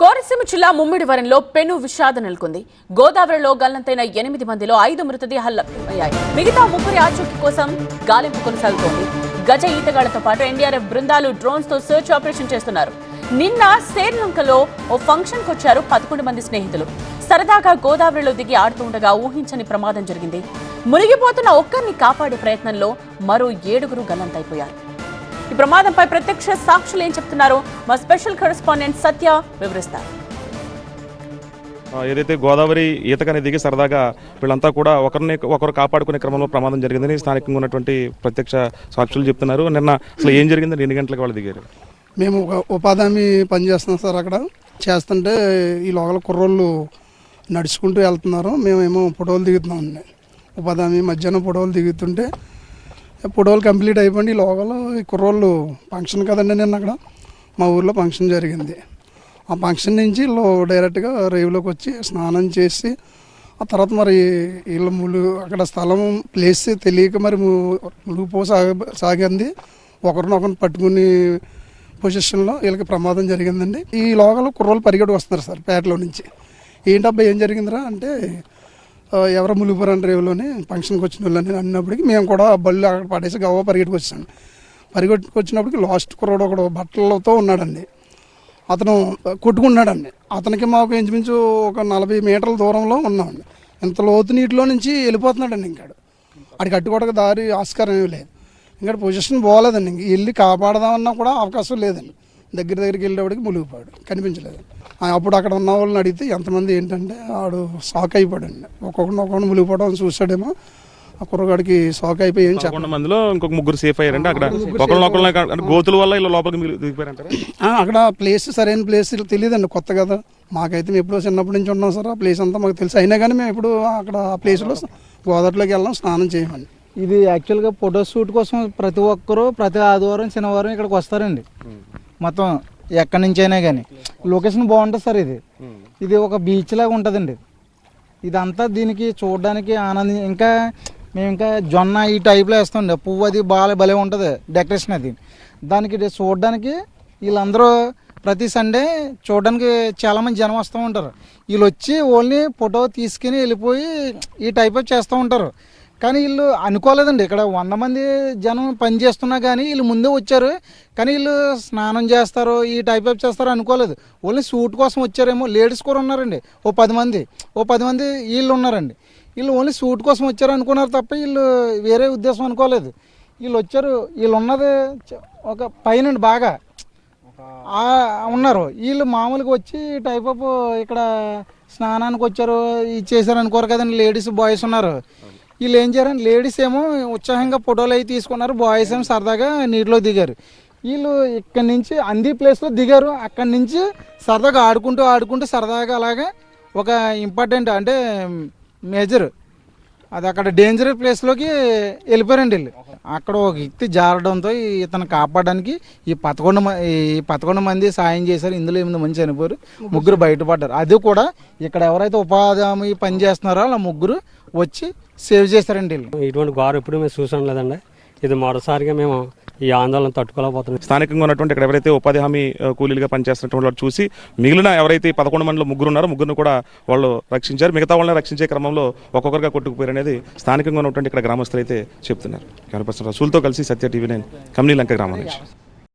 కోనసీమ జిల్లా ముమ్మిడివరంలో పెను విషాదం నెలకొంది. గోదావరిలో గల్లంతైన ఎనిమిది మందిలో ఐదు మృతదేహాలు లభ్యమయ్యాయి. మిగతా ముగ్గురి ఆచూకీ కోసం గాలింపు కొనసాగుతోంది. గజ ఈతగాళ్ళతో పాటు ఎన్డీఆర్ఎఫ్ బృందాలు డ్రోన్స్తో సెర్చ్ ఆపరేషన్ చేస్తున్నారు. నిన్న శ్రీలంకలో ఓ ఫంక్షన్కు వచ్చారు పదకొండు మంది స్నేహితులు. సరదాగా గోదావరిలో దిగి ఆడుతూ ఉండగా ఊహించని ప్రమాదం జరిగింది. మునిగిపోతున్న ఒక్కరిని కాపాడే ప్రయత్నంలో మరో ఏడుగురు గల్లంతైపోయారు. ఈ ప్రమాదంపై ప్రత్యక్ష సాక్షులు ఏం చెప్తున్నారో? మా స్పెషల్ కరెస్పాండెంట్ సత్య వివరిస్తారు. ఆ, ఏదైతే గోదావరి ఈతకని దిగి సరదాగా వీళ్ళంతా కూడా ఒకరిని ఒకరు కాపాడుకునే క్రమంలో ప్రమాదం జరిగిందని స్థానికంగా ఉన్నటువంటి ప్రత్యక్ష సాక్షులు చెప్తున్నారు. నిన్న అసలు ఏం జరిగిందని ఎన్ని గంటలకు వాళ్ళు దిగారు. మేము ఒక ఉపాధి హామీ పని చేస్తున్నాం సార్ అక్కడ. చేస్తుంటే ఈ లోకల్ కుర్రోళ్ళు నడుచుకుంటూ వెళ్తున్నారు. మేమేమో ఫోటోలు దిగుతున్నాం అండి. ఉపాధి హామీ మధ్యాహ్నం ఫోటోలు దిగుతుంటే ఫోటోలు కంప్లీట్ అయిపోయింది. ఈ ఈ కుర్రోళ్ళు ఫంక్షన్ కదండి నేను అక్కడ. మా ఊర్లో ఫంక్షన్ జరిగింది. ఆ ఫంక్షన్ నుంచి వీళ్ళు డైరెక్ట్గా రేవులోకి వచ్చి స్నానం చేసి ఆ తర్వాత మరి వీళ్ళు ములు అక్కడ స్థలం ప్లేస్ తెలియక మరి ములుగుపో సాగ సాగింది. ఒకరినొకరిని పట్టుకుని పొజిషన్లో వీళ్ళకి ప్రమాదం జరిగిందండి. ఈ లోగలో కుర్రోళ్ళు పరిగెడు వస్తున్నారు సార్ పేటలో నుంచి. ఏంటబ్బా ఏం జరిగిందిరా? అంటే ఎవరో ములుపురం రేవులోనే ఫంక్షన్కి వచ్చిన వాళ్ళని అన్నప్పటికి మేము కూడా బళ్ళు అక్కడ పడేసి గవ్వ పరిగెట్టుకు వచ్చాం పరిగెట్టుకు వచ్చినప్పటికి లాస్ట్ కుర్రోడు ఒకడు బట్టలతో ఉన్నాడండి. అతను కొట్టుకున్నాడండి అతనికి మాకు ఇంచుమించు ఒక నలభై మీటర్ల దూరంలో ఉన్నామండి. ఇంత లోతు నీటిలో నుంచి వెళ్ళిపోతున్నాడండి ఇంకాడు. అడికి అట్టుకోవడానికి దారి ఆస్కారం ఏమీ లేదు. ఇంకా పొజిషన్ బాగోలేదండి. ఇంక వెళ్ళి కాపాడదామన్నా కూడా అవకాశం లేదండి. దగ్గర దగ్గరికి వెళ్ళేవాడికి మునిగిపోయాడు. కనిపించలేదు. అప్పుడు అక్కడ ఉన్న వాళ్ళని అడిగితే ఎంతమంది ఏంటంటే ఆడు షాక్ అయిపోయాడండి. ఒక్కొక్కరిని ఒక్కొక్కరిని మునిగిపోవడం చూసాడేమో ఆ కుర్రగాడికి షాక్ అయిపోయి ఏం చెప్ప పదకొండు మందిలో ఇంకొక ముగ్గురు సేఫ్ అయ్యారంటే అక్కడ. గోతుల వల్ల ఇలా లోపలికి మిగిలి- దిగిపోయారంటారా? ఆ, అక్కడ ప్లేస్ సరైన ప్లేస్ తెలియదండి. కొత్త కదా. మాకైతే మేము ఎప్పుడో చిన్నప్పటి నుంచి ఉన్నాం సార్. ఆ ప్లేస్ అంతా మాకు తెలుసు. అయినా కానీ మేము ఇప్పుడు అక్కడ ఆ ప్లేస్లో గోదావరిలోకి వెళ్ళాం స్నానం చేయమండి. ఇది యాక్చువల్గా ఫోటో షూట్ కోసం ప్రతి ఒక్కరూ ప్రతి ఆదివారం శనివారం ఇక్కడికి వస్తారండి. మొత్తం ఎక్కడి నుంచి అయినా కానీ లొకేషన్ బాగుంటుంది సార్ ఇది. ఇది ఒక బీచ్ లాగా ఉంటుందండి. ఇదంతా దీనికి చూడడానికి ఆనందం. ఇంకా మేము ఇంకా జొన్న ఈ టైప్లో వేస్తాండి పువ్వు అది బాగా భలే ఉంటుంది డెకరేషన్ అది. దానికి చూడడానికి వీళ్ళందరూ ప్రతి సండే చూడడానికి చాలామంది జనం వస్తూ ఉంటారు. వీళ్ళు వచ్చి ఓన్లీ ఫోటో తీసుకుని వెళ్ళిపోయి ఈ టైప్ చేస్తూ ఉంటారు. కానీ వీళ్ళు అనుకోలేదండి. ఇక్కడ వంద మంది జనం పని చేస్తున్నా కానీ వీళ్ళు ముందే వచ్చారు. కానీ వీళ్ళు స్నానం చేస్తారు ఈ టైప్ అప్ చేస్తారు అనుకోలేదు. ఓన్లీ సూట్ కోసం వచ్చారేమో లేడీస్ కూడా ఉన్నారండి. ఓ పది మంది ఓ పది మంది వీళ్ళు ఉన్నారండి. వీళ్ళు ఓన్లీ సూట్ కోసం వచ్చారు అనుకున్నారు తప్ప వీళ్ళు వేరే ఉద్దేశం అనుకోలేదు. వీళ్ళు వచ్చారు వీళ్ళు ఉన్నది ఒక పైన బాగా. ఉన్నారు. వీళ్ళు మామూలుగా వచ్చి టైప్ అప్ ఇక్కడ స్నానానికి వచ్చారు ఇది చేశారు అనుకోరు కదండి. లేడీస్ బాయ్స్ ఉన్నారు. వీళ్ళు ఏం చేయాలని లేడీస్ ఏమో ఉత్సాహంగా ఫోటోలు అవి తీసుకున్నారు. బాయ్స్ ఏమో సరదాగా నీటిలో దిగారు. వీళ్ళు ఇక్కడి నుంచి అంది ప్లేస్లో దిగారు. అక్కడి నుంచి సరదాగా ఆడుకుంటూ ఆడుకుంటూ సరదాగా అలాగా ఒక ఇంపార్టెంట్ అంటే మేజర్. అది అక్కడ డేంజర్ ప్లేస్లోకి వెళ్ళిపోయారండి వీళ్ళు. అక్కడ ఒక వ్యక్తి జారడంతో ఈ ఇతను కాపాడడానికి ఈ పదకొండు మ- ఈ పదకొండు మంది సాయం చేశారు. ఇందులో ఎనిమిది మంది చనిపోయారు. ముగ్గురు బయటపడ్డారు. అది కూడా ఇక్కడ ఎవరైతే ఉపాధి హామీ పని చేస్తున్నారో అలా ముగ్గురు వచ్చి సేవ్ చేశారండి వీళ్ళు. ఇటువంటి గోర ఎప్పుడు మేము చూసాం లేదండి. ఇది మొదటిసారిగా మేము ఈ ఆందోళన తట్టుకోలేకపోతున్నాం. స్థానికంగా ఉన్నటువంటి ఇక్కడ ఎవరైతే ఉపాధి హామీ కూలీలుగా పనిచేస్తున్నటువంటి వాళ్ళు చూసి మిగిలిన ఎవరైతే ఈ పదకొండు మందిలో ముగ్గురు ఉన్నారో ముగ్గురు కూడా వాళ్ళు రక్షించారు. మిగతా వాళ్ళని రక్షించే క్రమంలో ఒక్కొక్కరుగా కొట్టుకుపోయారు అనేది స్థానికంగా ఉన్నటువంటి ఇక్కడ గ్రామస్తులు అయితే చెప్తున్నారు. కెమెరా పర్సన్ రసూల్తో కలిసి సత్య టీవీ నైన్ కమ్నీ లంక గ్రామం నుంచి.